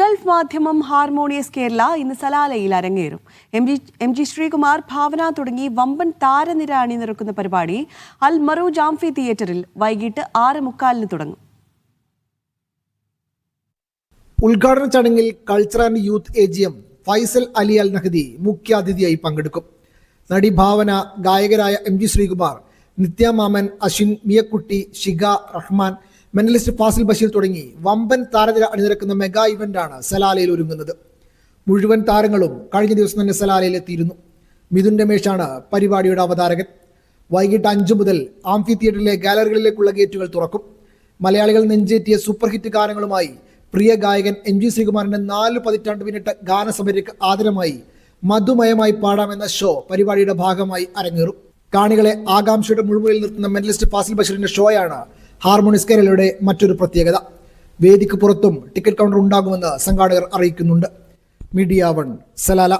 Gulf മാധ്യമം harmonious Kerala ഇന്ന് സലാലയിൽ അരങ്ങേറും. M G M G Sreekumar Bhavana തുടങ്ങി വമ്പൻ താരനിര അണിനിരക്കുന്ന പരിപാടി അൽ മറു ജാംഫി തിയേറ്ററിൽ വൈകിട്ട് ആറ് മുക്കാലിന് തുടങ്ങും. ഉദ്ഘാടന ചടങ്ങിൽ culture and youth A G M Faisal Ali Al Nahdi മുഖ്യാതിഥിയായി പങ്കെടുക്കും. നടി ഭാവന ഗായകരായ M G Sreekumar Nithya Mammen Ashwin മിയക്കുട്ടി Shiga Rahman mentalist Fazil Basheer തുടങ്ങി. വമ്പൻ താരനിര അണിനിരക്കുന്ന മെഗാ ഇവന്റാണ് സലാലയിൽ ഒരുങ്ങുന്നത്. മുഴുവൻ താരങ്ങളും കഴിഞ്ഞ ദിവസം തന്നെ സലാലയിൽ എത്തിയിരുന്നു. മിഥുൻ രമേശാണ് പരിപാടിയുടെ അവതാരകൻ. വൈകിട്ട് അഞ്ചു മുതൽ ആംഫി തിയേറ്ററിലെ ഗാലറികളിലേക്കുള്ള ഗേറ്റുകൾ തുറക്കും. മലയാളികൾ നെഞ്ചേറ്റിയ സൂപ്പർ ഹിറ്റ് ഗാനങ്ങളുമായി പ്രിയ ഗായകൻ എം ജി ശ്രീകുമാറിന്റെ നാല് പതിറ്റാണ്ട് പിന്നിട്ട ഗാനസമരയ്ക്ക് ആദരമായി മധുമയമായി പാടാമെന്ന ഷോ പരിപാടിയുടെ ഭാഗമായി അരങ്ങേറും. കാണികളെ ആകാംക്ഷയുടെ മുഴുവനിൽ നിർത്തുന്ന മെന്റലിസ്റ്റ് ഫാസിൽ ബഷീറിന്റെ ഷോയാണ് ഹാർമോണിസ് കേരളയുടെ മറ്റൊരു പ്രത്യേകത. വേദിക്ക് പുറത്തും ടിക്കറ്റ് കൗണ്ടർ ഉണ്ടാകുമെന്ന് സംഘാടകർ അറിയിക്കുന്നുണ്ട്. Media One Salalah.